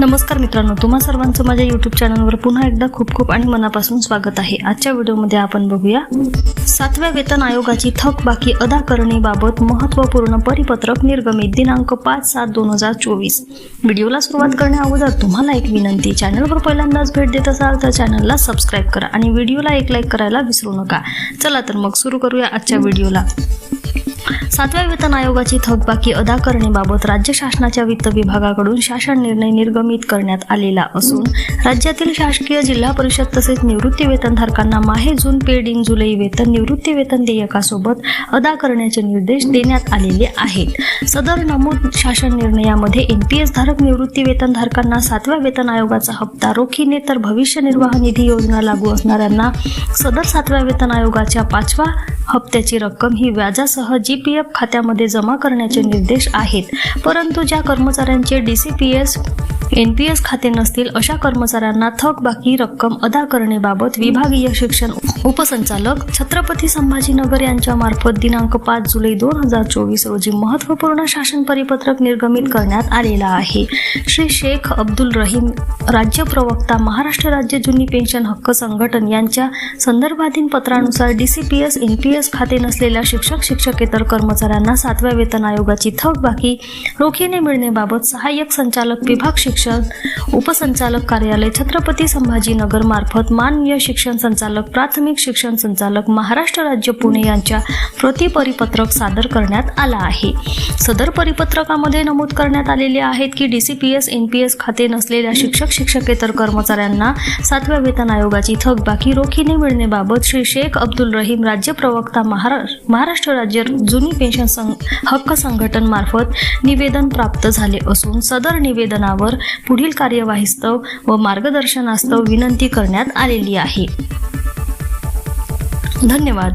नमस्कार मित्रांनो तुम्हा सर्वांचं माझ्या युट्यूब चॅनलवर पुन्हा एकदा खूप खूप आणि मनापासून स्वागत आहे. आजच्या व्हिडिओमध्ये आपण बघूया सातव्या वेतन आयोगाची थकबाकी अदा करणेबाबत महत्त्वपूर्ण परिपत्रक निर्गमित दिनांक पाच सात दोन हजार चोवीस. व्हिडिओला सुरुवात करण्या अगोदर तुम्हाला एक विनंती चॅनलवर पहिल्यांदाच भेट देत असाल तर चॅनलला सबस्क्राईब करा आणि व्हिडिओला एक लाईक करायला विसरू नका. चला तर मग सुरू करूया आजच्या व्हिडिओला. सातव्या वेतन आयोगाची थकबाकी अदा करण्याबाबत राज्य शासनाच्या वित्त विभागाकडून शासन निर्णय निर्गमित करण्यात आलेला असून राज्यातील शासकीय जिल्हा परिषद तसेच निवृत्ती वेतनधारकांना माहे जून पेड इन जुलै वेतन निवृत्ती वेतन देयकासोबत अदा करण्याचे निर्देश देण्यात आलेले आहेत. सदर नमूद शासन निर्णयामध्ये एनपीएस धारक निवृत्ती वेतनधारकांना सातव्या वेतन आयोगाचा हप्ता रोखीने तर भविष्य निर्वाह निधी योजना लागू असणाऱ्यांना सदर सातव्या वेतन आयोगाच्या पाचव्या हप्त्याची रक्कम ही व्याजासह जी पी एफ खात्यामध्ये जमा करण्याचे निर्देश आहेत. परंतु ज्या कर्मचाऱ्यांचे D C P S N P S खाते नसतील अशा कर्मचाऱ्यांना थकबाकी रक्कम अदा करण्याबाबत विभागीय शिक्षण उपसंचालक छत्रपती संभाजीनगर यांच्या मार्फत दिनांक पाच जुलै दोन हजार चोवीस रोजी महत्त्वपूर्ण शासन परिपत्रक निर्गमित करण्यात आलेला आहे. श्री शेख अब्दुल रहीम राज्य प्रवक्ता महाराष्ट्र राज्य जुनी पेन्शन हक्क संघटन यांच्या संदर्भाधीन पत्रानुसार D C P S N P S खाते नसलेल्या शिक्षक शिक्षकेतर कर्मचाऱ्यांना सातव्या वेतन आयोगाची थकबाकी रोखीने मिळण्याबाबत सहाय्यक संचालक विभाग शिक्षण शिक्षण उपसंचालक कार्यालय छत्रपती संभाजीनगर मार्फत माननीय शिक्षण संचालक प्राथमिक शिक्षण संचालक महाराष्ट्र राज्य पुणे यांच्या प्रतिपरिपत्रक सादर करण्यात आला आहे. सदर परिपत्रकामध्ये नमूद करण्यात आलेले आहेत की D C P S N P S खाते नसलेल्या शिक्षक शिक्षकेतर कर्मचाऱ्यांना सातव्या वेतन आयोगाची थकबाकी रोखीने मिळण्याबाबत श्री शेख अब्दुल रहीम राज्य प्रवक्ता महारा महाराष्ट्र राज्य जुनी पेन्शन संघ हक्क संघटन मार्फत निवेदन प्राप्त झाले असून सदर निवेदनावर पुढील कार्यवाहीस्तव व मार्गदर्शनास्तव विनंती करण्यात आलेली आहे. धन्यवाद.